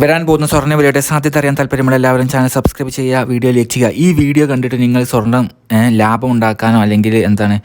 വരാൻ പോകുന്ന സ്വർണ വിലയുടെ സാധ്യത അറിയാൻ താല്പര്യമുള്ള എല്ലാവരും ചാനൽ സബ്സ്ക്രൈബ് ചെയ്യുക വീഡിയോ ലൈക്ക് ചെയ്യുക. ഈ വീഡിയോ കണ്ടിട്ട് നിങ്ങൾ സ്വർണം ലാഭം ഉണ്ടാക്കാനോ അല്ലെങ്കിൽ എന്താണ്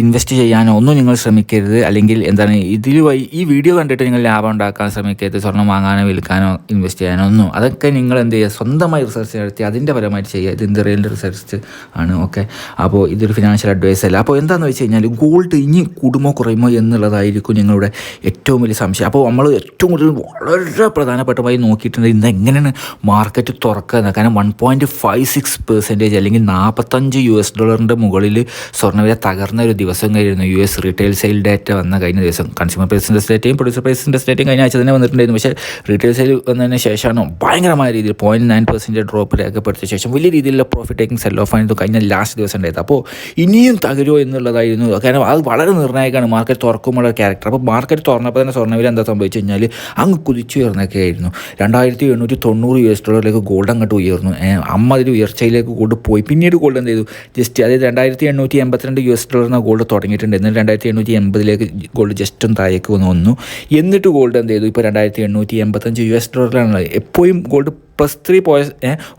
ഇൻവെസ്റ്റ് ചെയ്യാനോ ഒന്നും നിങ്ങൾ ശ്രമിക്കരുത്. അല്ലെങ്കിൽ എന്താണ് ഇതിൽ ഈ വീഡിയോ കണ്ടിട്ട് നിങ്ങൾ ലാഭം ഉണ്ടാക്കാൻ ശ്രമിക്കരുത്. സ്വർണം വാങ്ങാനോ വിൽക്കാനോ ഇൻവെസ്റ്റ് ചെയ്യാനോ ഒന്നും. അതൊക്കെ നിങ്ങൾ എന്ത് ചെയ്യുക സ്വന്തമായി റിസർച്ച് നടത്തി അതിന്റെ പരമായിട്ട് ചെയ്യുക. ഇത് ഇന്ത്യയിലെ റിസർച്ച് ആണ് ഓക്കെ? അപ്പോൾ ഇതൊരു ഫിനാൻഷ്യൽ അഡ്വൈസ് അല്ല. അപ്പോൾ എന്താണെന്ന് വെച്ച് കഴിഞ്ഞാൽ ഗോൾഡ് ഇനി കൂടുമോ കുറയുമോ എന്നുള്ളതായിരിക്കും നിങ്ങളുടെ ഏറ്റവും വലിയ സംശയം. അപ്പോൾ നമ്മൾ ഏറ്റവും കൂടുതൽ വളരെ പ്രധാനപ്പെട്ടമായി നോക്കിയിട്ടുണ്ട് ഇന്ന് എങ്ങനെയാണ് മാർക്കറ്റ് തുറക്കുക. കാരണം one point five six percentage അല്ലെങ്കിൽ നാൽപ്പത്തഞ്ച് യു എസ് ഡോളറിന്റെ മുകളിൽ സ്വർണവില തകർന്ന ഒരു ദിവസം കഴിഞ്ഞിരുന്നു. U S retail sale data വന്ന കഴിഞ്ഞ ദിവസം. കൺസ്യൂമർ പ്രൈസ് പ്രൈസിന്റെ ഡേറ്റയും പ്രൊഡ്യൂസർ പ്രൈസ് പ്രൈസിന്റെ ഡേറ്റയും കഴിഞ്ഞ ആഴ്ച തന്നെ വന്നിട്ടുണ്ടായിരുന്നു. പക്ഷേ റീറ്റെയിൽ സെയിൽ വന്നതിന് ശേഷമാണ് ഭയങ്കരമായ രീതിയിൽ പോയിന്റ് നയൻ പെർസെന്റ് ഡ്രോപ്പ് രേഖപ്പെടുത്തിയ ശേഷം വലിയ രീതിയിലുള്ള പ്രോഫിറ്റ് ടേക്കിംഗ് സെൽ ഓഫ് ആയിരുന്നു കഴിഞ്ഞ ലാസ്റ്റ് ദിവസം ഉണ്ടായത്. അപ്പോൾ ഇനിയും തകരുമോ എന്നുള്ളതായിരുന്നു. കാരണം അത് വളരെ നിർണായകമാണ്. മാർക്കറ്റ് തുറക്കുമ്പോൾ ക്യാരക്ടർ അപ്പോൾ മാർക്കറ്റ് തുറന്നപ്പോൾ തന്നെ സ്വർണവില എന്താ സംഭവിച്ചു കഴിഞ്ഞാൽ അങ്ങ് കുതിച്ചു ഉയർന്നൊക്കെ ആയിരുന്നു രണ്ടായിരത്തി എണ്ണൂറ്റി തൊണ്ണൂറ് യു എസ് ഡോളറിലേക്ക് ഗോൾഡ് അങ്ങോട്ട് ഉയർന്നു. അമ്മ അതിൽ ഉയർച്ചയിലേക്ക് കൊണ്ടുപോയി പോയി. പിന്നീട് ഗോൾഡ് എന്ത് ചെയ്തു? ജസ്റ്റ് അതായത് രണ്ടായിരത്തി എണ്ണൂറ്റി എൺപത്തിരണ്ട് യു എസ് ഡോളറിന് ഗോൾഡ് തുടങ്ങിയിട്ടുണ്ട്. എന്നിട്ട് രണ്ടായിരത്തി എണ്ണൂറ്റി എൺപതിലേക്ക് ഗോൾഡ് ജസ്റ്റ് ഒന്ന് താഴേക്ക് വന്ന്. വന്നു എന്നിട്ട് ഗോൾഡ് എന്ത് ചെയ്തു? ഇപ്പോൾ രണ്ടായിരത്തി എണ്ണൂറ്റി എൺപത്തഞ്ച് യു എസ് ഡോളറിലാണുള്ളത്. എപ്പോഴും ഗോൾഡ് പ്ലസ് ത്രീ പോയ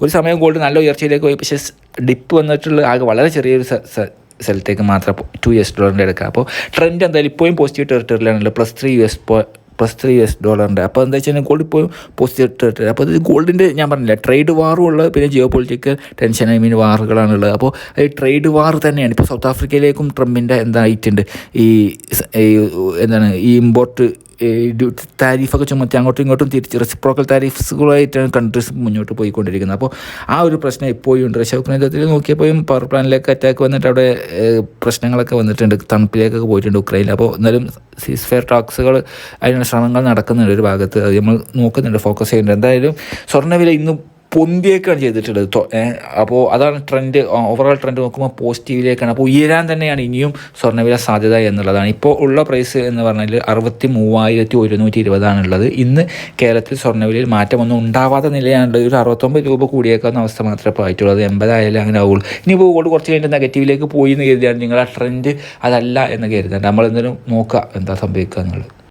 ഒരു സമയം ഗോൾഡ് നല്ല ഉയർച്ചയിലേക്ക് പോയി. പക്ഷേ ഡിപ്പ് വന്നിട്ടുള്ള ആകെ വളരെ ചെറിയൊരു സ്ഥലത്തേക്ക് മാത്രം ടു യു എസ് ഡോളറിന്റെ എടുക്കുക അപ്പോൾ ട്രെൻഡ് എന്തായാലും ഇപ്പോഴും positive ടെറിട്ടറിയിലാണല്ലോ plus three U S plus three S ഡോളറിന്റെ അപ്പോൾ എന്താ വെച്ചാൽ ഗോൾഡ് ഇപ്പോൾ പോസിറ്റീവ് അപ്പോൾ ഇത് ഗോൾഡിന്റെ ഞാൻ പറഞ്ഞില്ല ട്രേഡ് വാറും ഉള്ളത് പിന്നെ geopolitical tension I mean വാറുകളാണുള്ളത് അപ്പോൾ ഈ ട്രേഡ് വാർ തന്നെയാണ്. ഇപ്പോൾ സൗത്ത് ആഫ്രിക്കയിലേക്കും ട്രംപിന്റെ എന്തായിട്ടുണ്ട് ഈ എന്താണ് ഈ ഇമ്പോർട്ട് താരിഫൊക്കെ ചുമത്തി അങ്ങോട്ടും ഇങ്ങോട്ടും തിരിച്ച് റെസിപ്രോക്കൽ താരിഫ്സുകളായിട്ടാണ് കൺട്രീസ് മുന്നോട്ട് പോയിക്കൊണ്ടിരിക്കുന്നത്. അപ്പോൾ ആ ഒരു പ്രശ്നം ഇപ്പോഴും ഉണ്ട്. റഷ്യ ഉക്രൈൻ നോക്കിയപ്പോഴും പവർ പ്ലാന്റിലേക്ക് അറ്റാക്ക് വന്നിട്ട് അവിടെ പ്രശ്നങ്ങളൊക്കെ വന്നിട്ടുണ്ട്. തണുപ്പിലേക്കൊക്കെ പോയിട്ടുണ്ട് ഉക്രൈനിൽ അപ്പോൾ എന്നാലും സീസ് ഫെയർ ടോക്സുകൾ അതിനുള്ള ശ്രമങ്ങൾ നടക്കുന്നുണ്ട് ഒരു ഭാഗത്ത്. അത് നമ്മൾ നോക്കുന്നുണ്ട് ഫോക്കസ് ചെയ്യുന്നുണ്ട്. എന്തായാലും സ്വർണവില ഇന്ന് പൊന്തിയേക്കാണ് ചെയ്തിട്ടുള്ളത്. അപ്പോൾ അതാണ് ട്രെൻഡ് ഓവറോൾ ട്രെൻഡ് നോക്കുമ്പോൾ പോസിറ്റീവിലേക്കാണ് അപ്പോൾ ഉയരാൻ തന്നെയാണ് ഇനിയും സ്വർണവില സാധ്യത എന്നുള്ളതാണ്. ഇപ്പോൾ ഉള്ള പ്രൈസ് എന്ന് പറഞ്ഞാൽ അറുപത്തി മൂവായിരത്തി ഒരുന്നൂറ്റി ഇരുപതാണുള്ളത് ഇന്ന് കേരളത്തിൽ സ്വർണവിലയിൽ മാറ്റമൊന്നും ഉണ്ടാവാത്ത നിലയാണുള്ളത്. ഒരു അറുപത്തൊമ്പത് രൂപ കൂടിയേക്കാവുന്ന അവസ്ഥ മാത്രമേ ഇപ്പോൾ ആയിട്ടുള്ളത് എൺപതായാലും അങ്ങനെ ആവുള്ളൂ. ഇനി ഗോൾഡ് കുറച്ച് കഴിഞ്ഞിട്ട് നെഗറ്റീവിലേക്ക് പോയി എന്ന് കരുതിയാണ് നിങ്ങൾ ട്രെൻഡ് അതല്ല എന്ന് കരുതേണ്ട. നമ്മളെന്തെങ്കിലും നോക്കുക എന്താ സംഭവിക്കുക എന്നുള്ളത്.